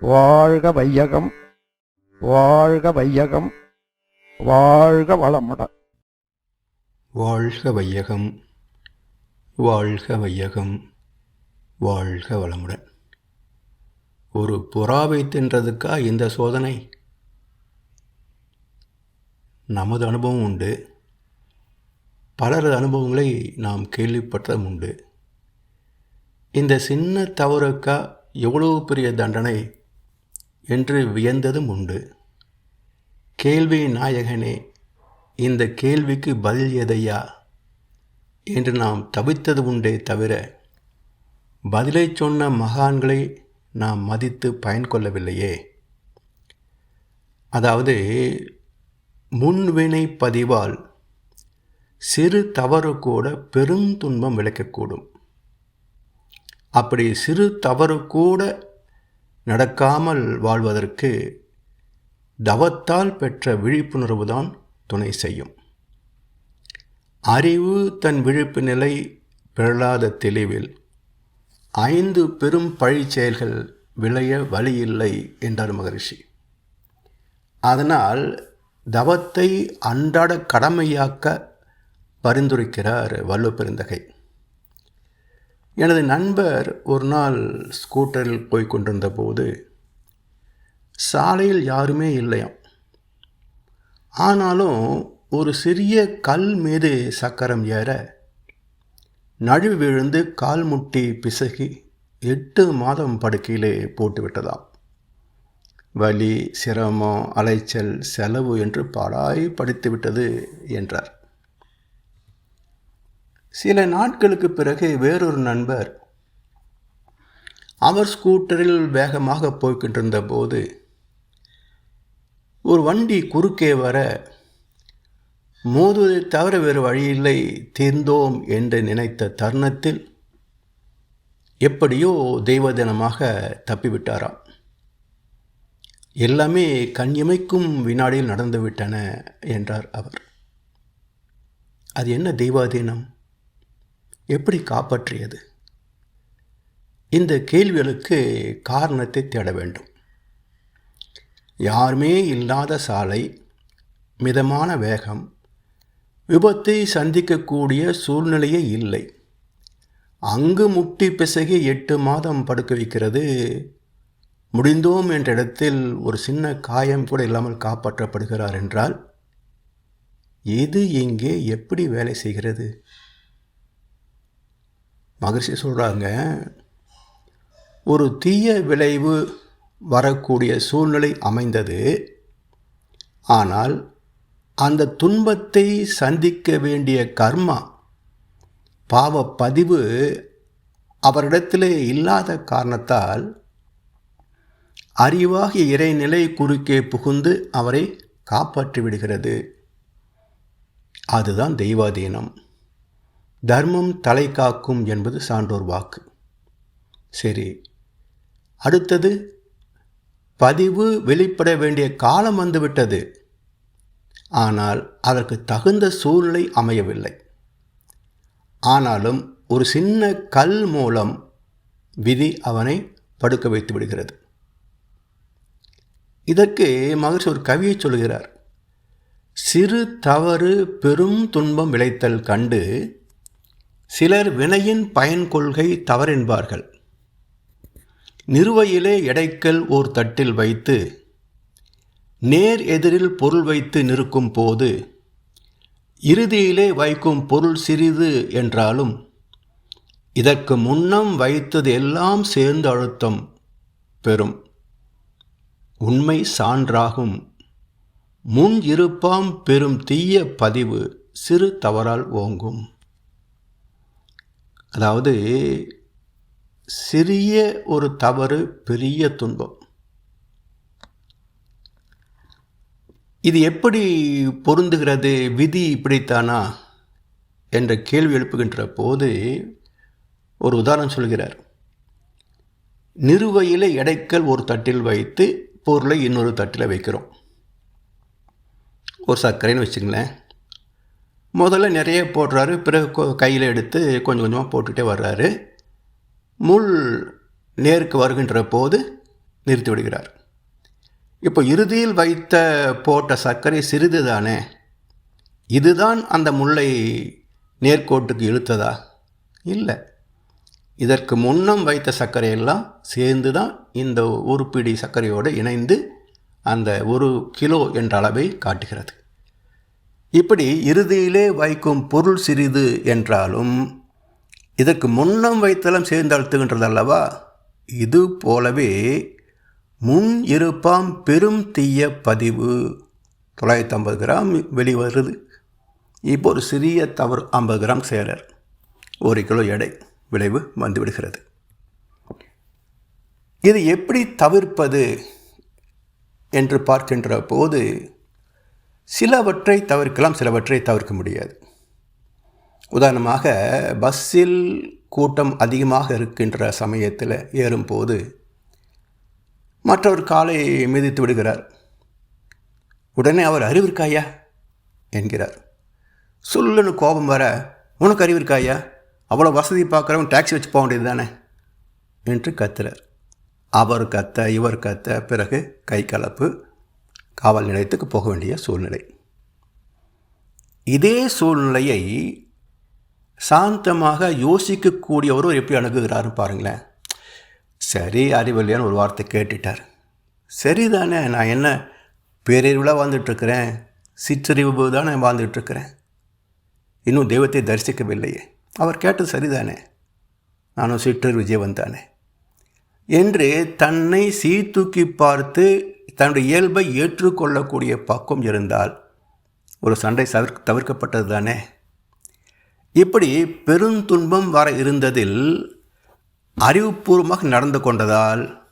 வாழ்க வையகம் வாழ்க வையகம் வாழ்க வளமுடன் வாழ்க வையகம் வாழ்க வையகம் வாழ்க வளமுடன் ஒரு புறாவை தின்றதுக்கா இந்த சோதனை? நமது அனுபவம் உண்டு. பலரது அனுபவங்களை நாம் கேள்விப்பட்டதும் உண்டு. இந்த சின்ன தவறுக்கா எவ்வளோ பெரிய தண்டனை என்று வியந்ததும் உண்டு. கேள்வி நாயகனே இந்த கேள்விக்கு பதில் எதையா? என்று நாம் தவித்தது உண்டே தவிர பதிலை சொன்ன மகான்களை நாம் மதித்து பயன் கொள்ளவில்லையே. அதாவது முன்வினை பதிவால் சிறு தவறு கூட பெரும் துன்பம் விளைக்கக்கூடும். அப்படி சிறு தவறு கூட நடக்காமல் வாழ்வதற்கு தவத்தால் பெற்ற விழிப்புணர்வு தான் துணை செய்யும். அறிவு தன் விழிப்பு நிலை பிறளாத தெளிவில் ஐந்து பெரும் பழி செயல்கள் விளைய வழியில்லை என்றார் மகரிஷி. அதனால் தவத்தை அன்றாட கடமையாக்க பரிந்துரைக்கிறார் வல்லுப்பெருந்தகை பெருந்தகை. எனது நண்பர் ஒரு நாள் ஸ்கூட்டரில் போய் கொண்டிருந்த போது சாலையில் யாருமே இல்லையாம். ஆனாலும் ஒரு சிறிய கல் மீது சக்கரம் ஏற நழுவி விழுந்து கால் முட்டி பிசகி எட்டு மாதம் படுக்கையிலே போட்டு விட்டதாம். வலி சிரமம் அலைச்சல் செலவு என்று பாடாய் படித்து விட்டது என்றார். சில நாட்களுக்கு பிறகு வேறொரு நண்பர் அவர் ஸ்கூட்டரில் வேகமாக போய்கிட்டிருந்த போது ஒரு வண்டி குறுக்கே வர மோதுவதை தவிர வேறு வழியில்லை தீர்ந்தோம் என்று நினைத்த தருணத்தில் எப்படியோ தெய்வதினமாக தப்பிவிட்டாராம். எல்லாமே கண்யமைக்கும் வினாடியில் நடந்துவிட்டன என்றார் அவர். அது என்ன தெய்வாதீனம்? எப்படி காப்பாற்றியது? இந்த கேள்விகளுக்கு காரணத்தை தேட வேண்டும். யாருமே இல்லாத சாலை மிதமான வேகம் விபத்தை சந்திக்கக்கூடிய சூழ்நிலையே இல்லை. அங்கு முட்டி பிசகி எட்டு மாதம் படுக்க வைக்கிறது. முடிந்தோம் என்ற இடத்தில் ஒரு சின்ன காயம் கூட இல்லாமல் காப்பாற்றப்படுகிறார் என்றால் எது இங்கே எப்படி வேலை செய்கிறது? மகிழ்ச்சி சொல்கிறாங்க ஒரு தீய விளைவு வரக்கூடிய சூழ்நிலை அமைந்தது. ஆனால் அந்த துன்பத்தை சந்திக்க வேண்டிய கர்மா பாவ பதிவு அவரிடத்திலே இல்லாத காரணத்தால் அறிவாகிய இறைநிலை குறுக்கே புகுந்து அவரை காப்பாற்றி விடுகிறது அதுதான் தெய்வாதீனம். தர்மம் தலை காக்கும் என்பது சான்றோர் வாக்கு. சரி அடுத்தது பதிவு வெளிப்பட வேண்டிய காலம் வந்துவிட்டது. ஆனால் அதற்கு தகுந்த சூழ்நிலை அமையவில்லை. ஆனாலும் ஒரு சின்ன கல் மூலம் விதி அவனை படுக்க வைத்து விடுகிறது. இதற்கு மகர்ஷி ஒரு கவியை சொல்கிறார். சிறு தவறு பெரும் துன்பம் விளைத்தல் கண்டு சிலர் வினையின் பயன் கொள்கை தவறென்பார்கள். நிறுவையிலே எடைக்கல் ஓர் தட்டில் வைத்து நேர் எதிரில் பொருள் வைத்து நிற்கும் போது இறுதியிலே வைக்கும் பொருள் சிறிது என்றாலும் இதற்கு முன்னம் வைத்தது எல்லாம் சேர்ந்து அழுத்தம் பெறும். உண்மை சான்றாகும். முன் இருப்பாம் பெரும் தீய பதிவு சிறு தவறால் ஓங்கும். அதாவது சிறிய ஒரு தவறு பெரிய துன்பம். இது எப்படி பொருந்துகிறது? விதி இப்படித்தானா? என்ற கேள்வி எழுப்புகின்ற போது ஒரு உதாரணம் சொல்கிறார். நிறுவையில் எடைக்கல் ஒரு தட்டில் வைத்து பொருளை இன்னொரு தட்டில் வைக்கிறோம். ஒரு சர்க்கரைன்னு வச்சுங்களேன் முதல்ல நிறைய போடுறாரு பிறகு கையில் எடுத்து கொஞ்சம் கொஞ்சமாக போட்டுகிட்டே வர்றாரு. முள் நேருக்கு வருகின்ற போது நிறுத்தி விடுகிறார். இப்போ இறுதியில் வைத்த போட்ட சர்க்கரை சிறிது தானே? இதுதான் அந்த முல்லை நேர்கோட்டுக்கு இழுத்ததா? இல்லை. இதற்கு முன்னம் வைத்த சர்க்கரையெல்லாம் சேர்ந்து தான் இந்த ஒரு பிடி சர்க்கரையோடு இணைந்து அந்த ஒரு கிலோ என்ற அளவை காட்டுகிறது. இப்படி இறுதியிலே வைக்கும் பொருள் சிறிது என்றாலும் இதற்கு முன்னம் வைத்தலம் சேர்ந்து அழுத்துகின்றது அல்லவா இது போலவே முன் இருப்பாம் பெரும் தீய பதிவு தொள்ளாயிரத்தி ஐம்பது கிராம் வெளிவருது. இப்போ ஒரு சிறிய தவறு ஐம்பது கிராம் சேரர். ஒரு கிலோ எடை விளைவு வந்துவிடுகிறது. இது எப்படி தவிர்ப்பது என்று பார்க்கின்ற போது சிலவற்றை தவிர்க்கலாம் சிலவற்றை தவிர்க்க முடியாது. உதாரணமாக பஸ்ஸில் கூட்டம் அதிகமாக இருக்கின்ற சமயத்தில் ஏறும்போது மற்றவர் காலை மிதித்து விடுகிறார். உடனே அவர் அறிவிற்காயா என்கிறார். சொல்லுன்னு கோபம் வர உனக்கு அறிவிற்காயா அவ்வளோ வசதி பார்க்குறவன் டாக்ஸி வச்சு போக வேண்டியது தானே என்று கத்துறார். அவர் கத்த இவர் கத்த பிறகு கை கலப்பு காவல் நிலையத்துக்கு போக வேண்டிய சூழ்நிலை. இதே சூழ்நிலையை சாந்தமாக யோசிக்கக்கூடியவரும் எப்படி அணுகுகிறாருன்னு பாருங்களேன். சரி அறிவில்லையான்னு ஒரு வார்த்தை கேட்டுட்டார். சரிதானே நான் என்ன பேரறிவில் வாழ்ந்துட்டுருக்கிறேன்? சிற்றறிவு தானே வாழ்ந்துட்டுருக்கிறேன். இன்னும் தெய்வத்தை தரிசிக்கவில்லையே. அவர் கேட்டது சரிதானே. நானும் சிற்றறிவு ஜீவன் தானே. என்று தன்னை சீர்தூக்கி பார்த்து தன்னுடைய இயல்பை ஏற்றுக்கொள்ளக்கூடிய பக்கம் இருந்தால் ஒரு சண்டை தவிர்க்க தவிர்க்கப்பட்டது தானே? இப்படி பெருந்துன்பம் வர இருந்ததில் அறிவுபூர்வமாக நடந்து கொண்டதால்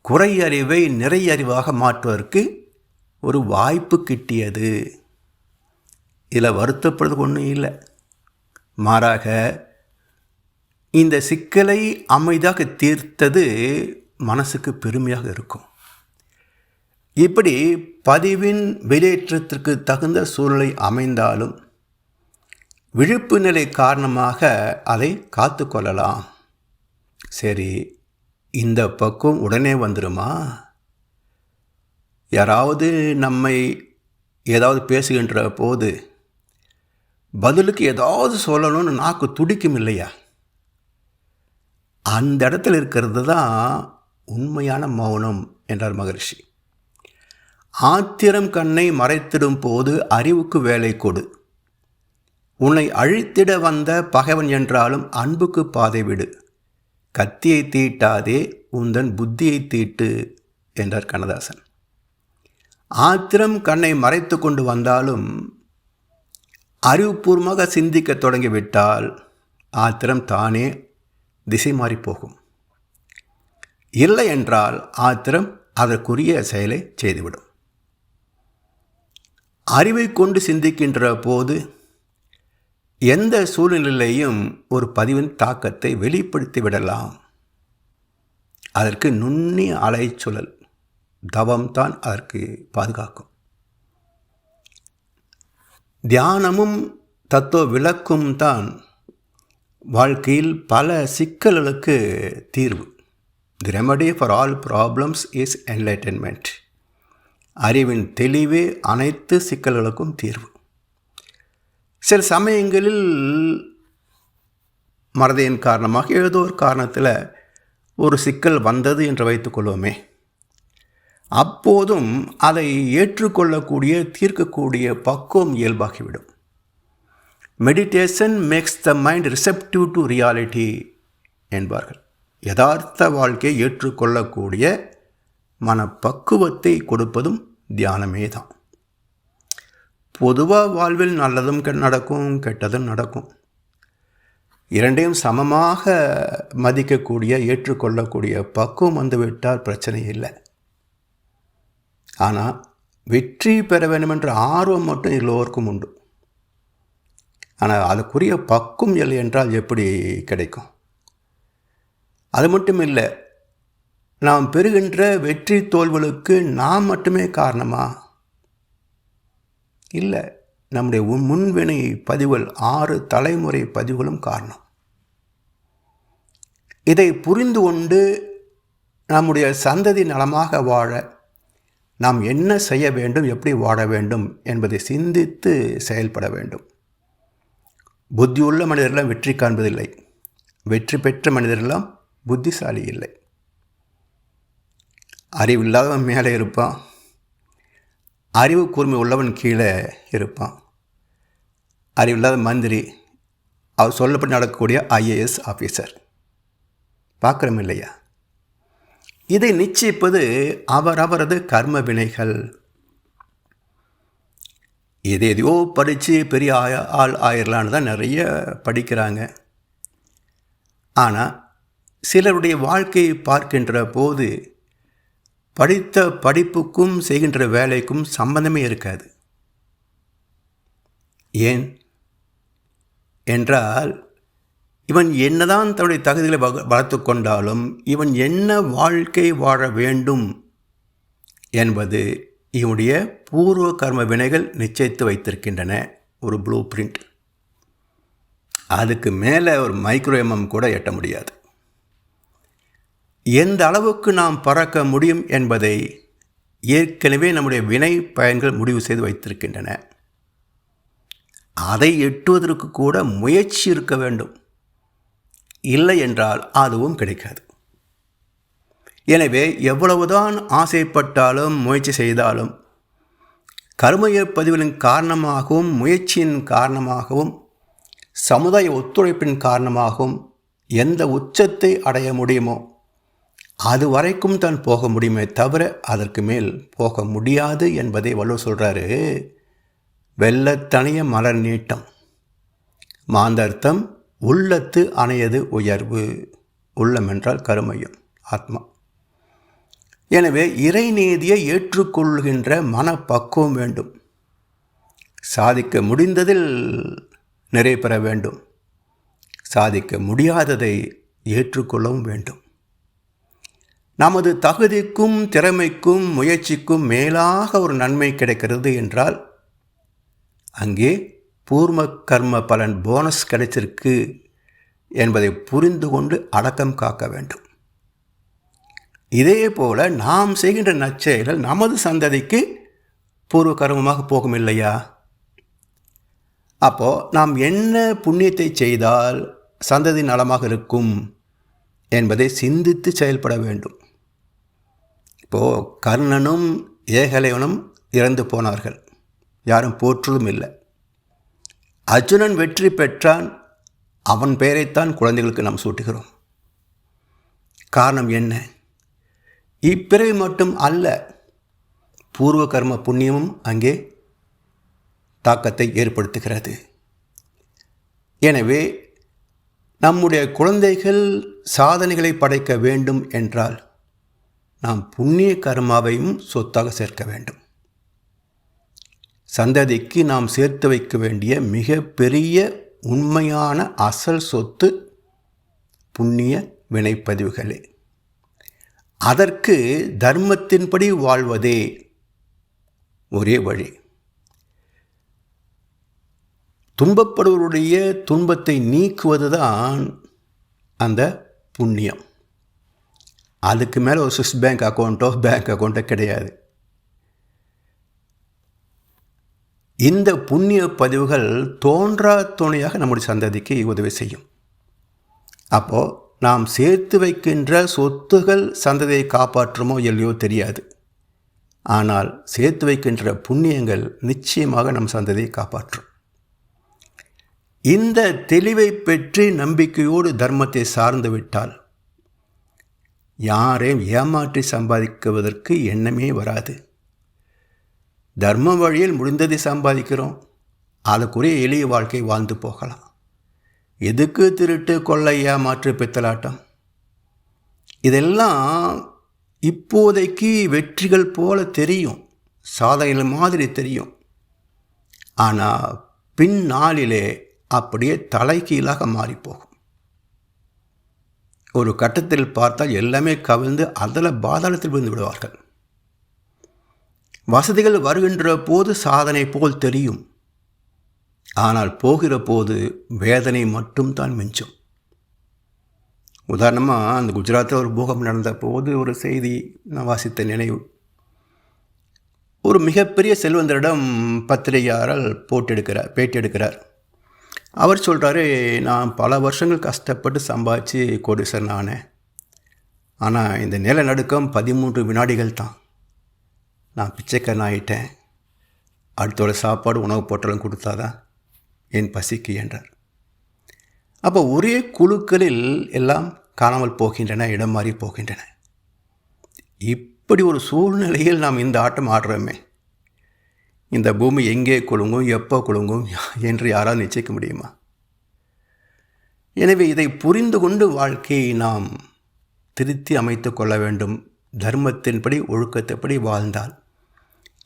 குறை அறிவை நிறை அறிவாக மாற்றுவதற்கு ஒரு வாய்ப்பு கிட்டியது. இதில் வருத்தப்படுறது ஒன்றும் இல்லை. மாறாக இந்த சிக்கலை அமைதியாக தீர்த்தது மனசுக்கு பெருமையாக இருக்கும். இப்படி பதிவின் வெளியேற்றத்திற்கு தகுந்த சூழ்நிலை அமைந்தாலும் விழிப்பு நிலை காரணமாக அதை காத்து கொள்ளலாம். சரி இந்த பக்கம் உடனே வந்துடுமா யாராவது நம்மை ஏதாவது பேசுகின்ற போது பதிலுக்கு ஏதாவது சொல்லணும்னு நாக்கு துடிக்கும் இல்லையா? அந்த இடத்துல இருக்கிறது தான் உண்மையான மௌனம் என்றார் மகரிஷி. ஆத்திரம் கண்ணை மறைத்திடும் போது அறிவுக்கு வேலை கொடு. உன்னை அழித்திட வந்த பகைவன் என்றாலும் அன்புக்கு பாதை விடு. கத்தியை தீட்டாதே உந்தன் புத்தியை தீட்டு என்றார் கண்ணதாசன். ஆத்திரம் கண்ணை மறைத்து கொண்டு வந்தாலும் அறிவுபூர்வமாக சிந்திக்க தொடங்கிவிட்டால் ஆத்திரம் தானே திசை மாறி போகும். இல்லை என்றால் ஆத்திரம் அதற்குரிய செயலை செய்துவிடும். அறிவை கொண்டு சிந்திக்கின்ற போது எந்த சூழ்நிலையிலையும் ஒரு பதிவின் தாக்கத்தை வெளிப்படுத்தி விடலாம். அதற்கு நுண்ணிய அலைச்சுழல் தவம்தான் அதற்கு பாதுகாக்கும். தியானமும் தத்துவ விளக்கும் தான் வாழ்க்கையில் பல சிக்கல்களுக்கு தீர்வு. The remedy for all problems is enlightenment அறிவின் தெளிவே அனைத்து சிக்கல்களுக்கும் தீர்வு. சில சமயங்களில் மறதியின் காரணமாக ஏதோ ஒரு காரணத்தில் ஒரு சிக்கல் வந்தது என்று வைத்துக்கொள்வோமே அப்போதும் அதை ஏற்றுக்கொள்ளக்கூடிய தீர்க்கக்கூடிய பக்குவம் இயல்பாகிவிடும். Meditation makes the mind receptive to reality என்பார்கள். யதார்த்த வாழ்க்கையை ஏற்றுக்கொள்ளக்கூடிய மனப்பக்குவத்தை கொடுப்பதும் தியானமே தான். பொதுவாக வாழ்வில் நல்லதும் நடக்கும் கெட்டதும் நடக்கும். இரண்டையும் சமமாக மதிக்கக்கூடிய ஏற்றுக்கொள்ளக்கூடிய பக்குவம் வந்துவிட்டால் பிரச்சனை இல்லை. ஆனால் வெற்றி பெற வேண்டும் என்ற ஆர்வம் மட்டும் எல்லோருக்கும் உண்டு. ஆனால் அதுக்குரிய பக்கும் இல்லை என்றால் எப்படி கிடைக்கும்? அது மட்டும் இல்லை நாம் பெறுகின்ற வெற்றி தோல்வுகளுக்கு நாம் மட்டுமே காரணமா? இல்லை நம்முடைய முன்வினை பதிவுகள் ஆறு தலைமுறை பதிவுகளும் காரணம். இதை புரிந்து கொண்டு நம்முடைய சந்ததி நலமாக வாழ நாம் என்ன செய்ய வேண்டும் எப்படி வாழ வேண்டும் என்பதை சிந்தித்து செயல்பட வேண்டும். புத்தியுள்ள மனிதரெல்லாம் வெற்றி காண்பதில்லை. வெற்றி பெற்ற மனிதரெல்லாம் புத்திசாலி இல்லை. அறிவில்லாதவன் மேலே இருப்பான். அறிவு கூர்மை உள்ளவன் கீழே இருப்பான். அறிவில்லாத மந்திரி அவர் சொல்லப்பட்டு நடக்கக்கூடிய ஐஏஎஸ் ஆஃபீஸர். பார்க்குறோம் இல்லையா? இதை நிச்சயிப்பது அவரவரது கர்ம வினைகள். எது எதையோ படித்து பெரிய ஆய ஆள் ஆயிரலான்னு தான் நிறைய படிக்கிறாங்க. ஆனால் சிலருடைய வாழ்க்கையை பார்க்கின்ற போது படித்த படிப்புக்கும் செய்கின்ற வேலைக்கும் சம்பந்தமே இருக்காது. ஏன்? என்றால் இவன் என்னதான் தன்னுடைய தகுதிகளை வளர்த்து கொண்டாலும் இவன் என்ன வாழ்க்கை வாழ வேண்டும் என்பது இவனுடைய பூர்வ கர்ம வினைகள் நிச்சயித்து வைத்திருக்கின்றன ஒரு ப்ளூ பிரிண்ட் அதுக்கு மேலே ஒரு மைக்ரோ எம்எம் கூட எட்ட முடியாது. எந்த அளவுக்கு நாம் பறக்க முடியும் என்பதை ஏற்கனவே நம்முடைய வினை பயன்கள் முடிவு செய்து வைத்திருக்கின்றன. அதை எட்டுவதற்கு கூட முயற்சி இருக்க வேண்டும். இல்லை என்றால் அதுவும் கிடைக்காது. எனவே எவ்வளவுதான் ஆசைப்பட்டாலும் முயற்சி செய்தாலும் கருமைய பதிவுகளின் காரணமாகவும் முயற்சியின் காரணமாகவும் சமுதாய ஒத்துழைப்பின் காரணமாகவும் எந்த உச்சத்தை அடைய முடியுமோ அது வரைக்கும் தான் போக முடியுமே தவிர அதற்கு மேல் போக முடியாது என்பதை வள்ளுவர் சொல்கிறாரு வெள்ளத்தனிய மலர் நீட்டம். மாந்தர்த்தம் உள்ளத்து அணையது உயர்வு. உள்ளம் என்றால் கருமையம் ஆத்மா. எனவே இறைநீதியை ஏற்றுக்கொள்கின்ற மனப்பக்குவம் வேண்டும். சாதிக்க முடிந்ததில் நிறைய பெற வேண்டும். சாதிக்க முடியாததை ஏற்றுக்கொள்ளவும் வேண்டும். நமது தகுதிக்கும் திறமைக்கும் முயற்சிக்கும் மேலாக ஒரு நன்மை கிடைக்கிறது என்றால் அங்கே பூர்ம கர்ம பலன் போனஸ் கிடைச்சிருக்கு என்பதை புரிந்து கொண்டு அடக்கம் காக்க வேண்டும். இதே போல நாம் செய்கின்ற நற்செயல்கள் நமது சந்ததிக்கு பூர்வ கர்மமாக போகும் இல்லையா? அப்போ நாம் என்ன புண்ணியத்தை செய்தால் சந்ததி நலமாக இருக்கும் என்பதை சிந்தித்து செயல்பட வேண்டும். இப்போது கர்ணனும் ஏகலைவனும் இறந்து போனார்கள். யாரும் போற்றுவதும் இல்லை. அர்ஜுனன் வெற்றி பெற்றான். அவன் பெயரைத்தான் குழந்தைகளுக்கு நாம் சூட்டுகிறோம். காரணம் என்ன? இப்பிறவி மட்டும் அல்ல. பூர்வ கர்ம புண்ணியமும் அங்கே தாக்கத்தை ஏற்படுத்துகிறது. எனவே நம்முடைய குழந்தைகள் சாதனைகளை படைக்க வேண்டும் என்றால் நாம் புண்ணிய கர்மாவையும் சொத்தாக சேர்க்க வேண்டும். சந்ததிக்கு நாம் சேர்த்து வைக்க வேண்டிய மிக பெரிய உண்மையான அசல் சொத்து புண்ணிய வினைப்பதிவுகளே. அதற்கு தர்மத்தின்படி வாழ்வதே ஒரே வழி. துன்பப்படுவருடைய துன்பத்தை நீக்குவதுதான் அந்த புண்ணியம். அதுக்கு மேலே ஒரு சுவிஸ் பேங்க் அக்கௌண்ட்டோ பேங்க் அக்கௌண்ட்டோ கிடையாது. இந்த புண்ணிய பதிவுகள் தோன்றா துணையாக நம்முடைய சந்ததிக்கு உதவி செய்யும். அப்போது நாம் சேர்த்து வைக்கின்ற சொத்துகள் சந்ததியை காப்பாற்றுமோ இல்லையோ தெரியாது. ஆனால் சேர்த்து வைக்கின்ற புண்ணியங்கள் நிச்சயமாக நம் சந்ததியை காப்பாற்றும். இந்த தெளிவை பெற்று நம்பிக்கையோடு தர்மத்தை சார்ந்து விட்டால் யாரையும் ஏமாற்றி சம்பாதிக்குவதற்கு எண்ணமே வராது. தர்ம வழியில் முடிந்ததை சம்பாதிக்கிறோம். அதுக்குரிய எளிய வாழ்க்கை வாழ்ந்து போகலாம். எதுக்கு திருட்டு கொள்ளை ஏமாற்று பித்தலாட்டம்? இதெல்லாம் இப்போதைக்கு வெற்றிகள் போல தெரியும். சாதனைகள் மாதிரி தெரியும். ஆனால் பின்னாளிலே அப்படியே தலைகீழாக மாறிப்போகும். ஒரு கட்டத்தில் பார்த்தால் எல்லாமே கவிழ்ந்து அதில் பாதாளத்தில் விழுந்து விடுவார்கள். வசதிகள் வருகின்ற போது சாதனை போல் தெரியும். ஆனால் போகிற போது வேதனை மட்டும்தான் மிஞ்சும். உதாரணமாக அந்த குஜராத்தில் ஒரு பூகம்பம் நடந்த போது ஒரு செய்தி நான் வாசித்த நினைவு. ஒரு மிகப்பெரிய செல்வந்தரிடம் பத்திரிகையாளர் போட்டு எடுக்கிறார் பேட்டி எடுக்கிறார். அவர் சொல்கிறாரு நான் பல வருஷங்கள் கஷ்டப்பட்டு சம்பாதிச்சு கோடீஸ்வரன் ஆனேன். ஆனால் இந்த நிலநடுக்கம் பதிமூன்று வினாடிகள் தான். நான் பிச்சைக்காரன் ஆகிட்டேன் அடுத்தோட சாப்பாடு உணவு போட்டலும் கொடுத்தாதான் என் பசிக்கு என்றார். அப்போ ஒரே குழுக்களில் எல்லாம் காணாமல் போகின்றன இடம் மாறி போகின்றன. இப்படி ஒரு சூழ்நிலையில் நாம் இந்த ஆட்டம் ஆடுறோமே. இந்த பூமி எங்கே குலுங்கும் எப்போ குலுங்கும் என்று யாரால் நிச்சயிக்க முடியுமா? எனவே இதை புரிந்து கொண்டு வாழ்க்கையை நாம் திருத்தி அமைத்து கொள்ள வேண்டும். தர்மத்தின்படி ஒழுக்கத்தைப்படி வாழ்ந்தால்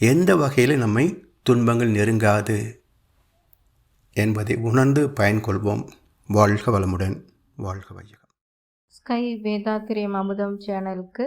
எந்த வகையில் நம்மை துன்பங்கள் நெருங்காது என்பதை உணர்ந்து பயன் கொள்வோம் வாழ்க வளமுடன். வாழ்க வையகம். ஸ்கை வேதாத்திரியம் அமுதம் சேனலுக்கு